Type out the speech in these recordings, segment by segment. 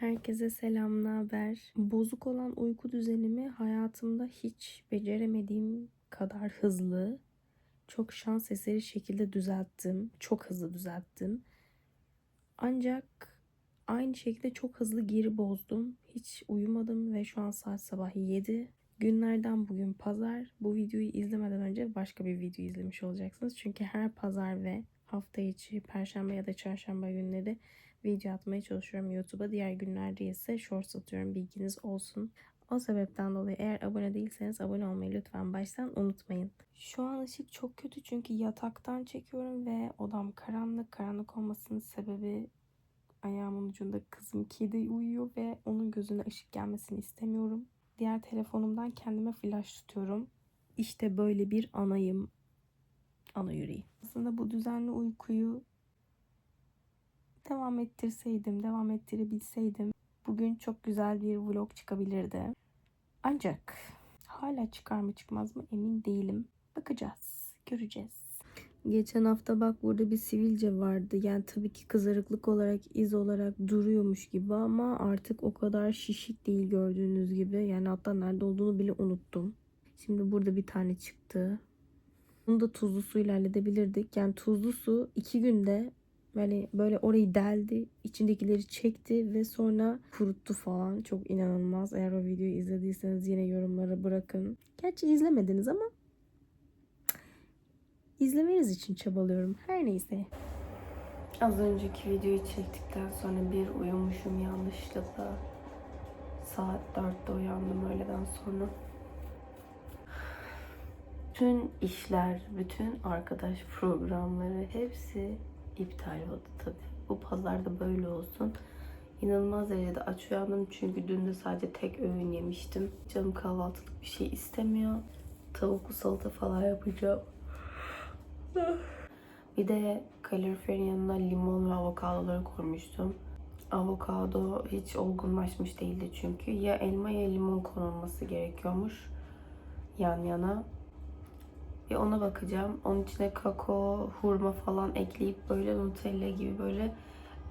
Herkese selam, ne haber? Bozuk olan uyku düzenimi hayatımda hiç beceremediğim kadar hızlı, çok şans eseri şekilde düzelttim. Çok hızlı düzelttim. Ancak aynı şekilde çok hızlı geri bozdum. Hiç uyumadım ve şu an saat sabah 7. Günlerden bugün pazar. Bu videoyu izlemeden önce başka bir video izlemiş olacaksınız. Çünkü her pazar ve hafta içi, perşembe ya da çarşamba günleri video atmaya çalışıyorum YouTube'a. Diğer günlerde ise shorts atıyorum bilginiz olsun. O sebepten dolayı eğer abone değilseniz abone olmayı lütfen baştan unutmayın. Şu an ışık çok kötü çünkü yataktan çekiyorum ve odam karanlık. Karanlık olmasının sebebi ayağımın ucunda kızım kedi uyuyor ve onun gözüne ışık gelmesini istemiyorum. Diğer telefonumdan kendime flash tutuyorum. İşte böyle bir anayım. Ana yüreği. Aslında bu düzenli uykuyu devam ettirseydim, devam ettirebilseydim bugün çok güzel bir vlog çıkabilirdi. Ancak hala çıkar mı çıkmaz mı emin değilim. Bakacağız, göreceğiz. Geçen hafta bak burada bir sivilce vardı. Yani tabii ki kızarıklık olarak, iz olarak duruyormuş gibi ama artık o kadar şişik değil gördüğünüz gibi. Yani hatta nerede olduğunu bile unuttum. Şimdi burada bir tane çıktı. Bunu da tuzlu suyla halledebilirdik. Yani tuzlu su iki günde yani böyle orayı deldi, içindekileri çekti ve sonra kuruttu falan. Çok inanılmaz. Eğer o videoyu izlediyseniz yine yorumlara bırakın. Gerçi izlemediniz ama izlemeniz için çabalıyorum. Her neyse. Az önceki videoyu çektikten sonra bir uyumuşum yanlışlıkla. Saat 4'te uyandım öğleden sonra. Bütün işler, bütün arkadaş programları hepsi iptal oldu tabii. Bu pazarda böyle olsun. İnanılmaz derecede aç uyandım çünkü dün de sadece tek öğün yemiştim. Canım kahvaltılık bir şey istemiyor. Tavuklu salata falan yapacağım. Bir de kaloriferin yanına limon ve avokadoları koymuştum. Avokado hiç olgunlaşmış değildi çünkü. Ya elma ya limon konulması gerekiyormuş yan yana. Bir ona bakacağım. Onun içine kakao, hurma falan ekleyip böyle Nutella gibi böyle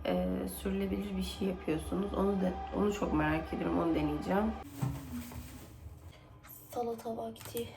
e, sürülebilir bir şey yapıyorsunuz. Onu da onu çok merak ediyorum. Onu deneyeceğim. Salata vakti.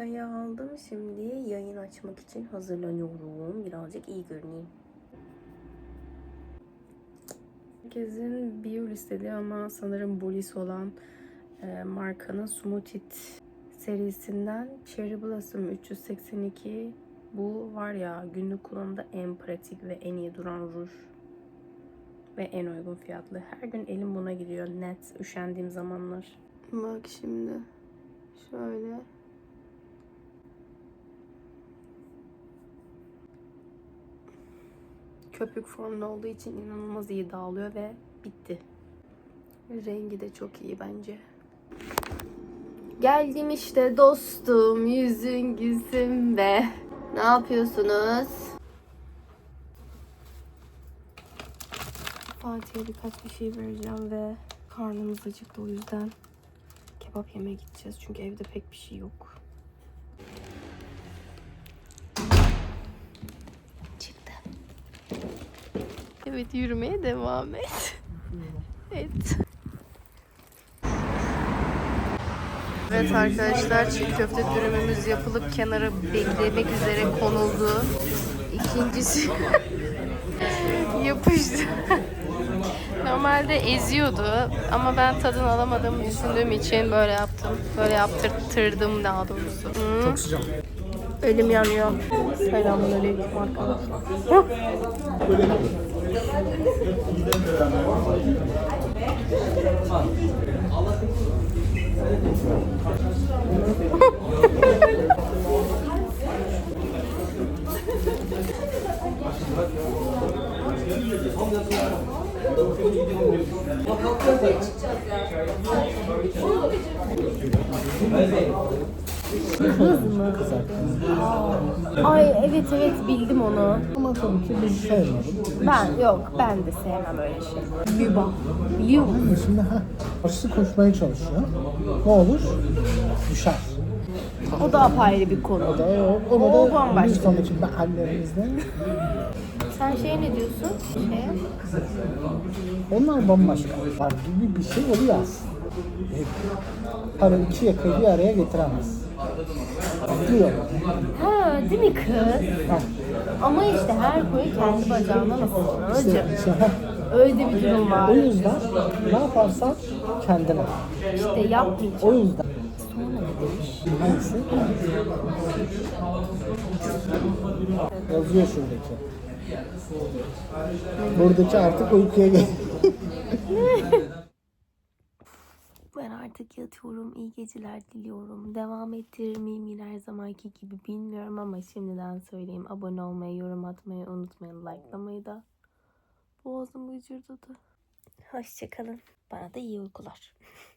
Çayı aldım şimdi yayın açmak için hazırlanıyorum. Birazcık iyi görüneyim. Herkesin bio listeli ama sanırım Bolis olan e, markanın Smutit serisinden Cherry Blossom 382 bu var ya günlük kullanımda en pratik ve en iyi duran ruj. ve en uygun fiyatlı. Her gün elim buna gidiyor net üşendiğim zamanlar. Bak şimdi şöyle köpük formda olduğu için inanılmaz iyi dağılıyor ve bitti. Rengi de çok iyi bence. Geldim işte dostum, yüzün gülsün be. Ne yapıyorsunuz? Fatih'e birkaç bir şey vereceğim ve karnımız acıktı o yüzden kebap yemeye gideceğiz. Çünkü evde pek bir şey yok. Evet yürümeye devam et. et. Evet arkadaşlar çiğ köfte dürümümüz yapılıp kenara beklemek üzere konuldu. İkincisi yapıştı. Normalde eziyordu ama ben tadını alamadığımı düşündüğüm için böyle yaptım. Böyle yaptırttırdım daha doğrusu. Hmm. Çok sıcak. Elim yanıyor. Selamünaleyküm arkadaşlar. Ay evet evet bildim onu. Ama tabii ki biz sevmedim. Ben yok ben de sevmem öyle şey. Biliyor musun? Yani şimdi ha, karşısı koşmaya çalışıyor. Ne olur? Düşer. O da apayrı bir konu. O da o, onu O da bambaşka. bir sonraki mahallemizde. Sen şey ne diyorsun? Şeye? Onlar bambaşka. Var gibi bir şey oluyor aslında. Para iki yakayı bir araya getiremez. Diyor. Ha değil mi kız? Ha, Ama işte her koyu kendi bacağına nasıl işte, Öyle, işte, öyle bir durum var. O yüzden ne yaparsan kendine. İşte yapmayacağım. O yüzden hangisi? Yazıyor şuradaki. Buradaki artık uykuya gel. Artık yatıyorum. İyi geceler diliyorum. Devam ettirir miyim yine her zamanki gibi bilmiyorum ama şimdiden söyleyeyim. Abone olmayı, yorum atmayı unutmayın. Likelamayı da. Boğazım gıcırdadı. Hoşçakalın. Bana da iyi uykular.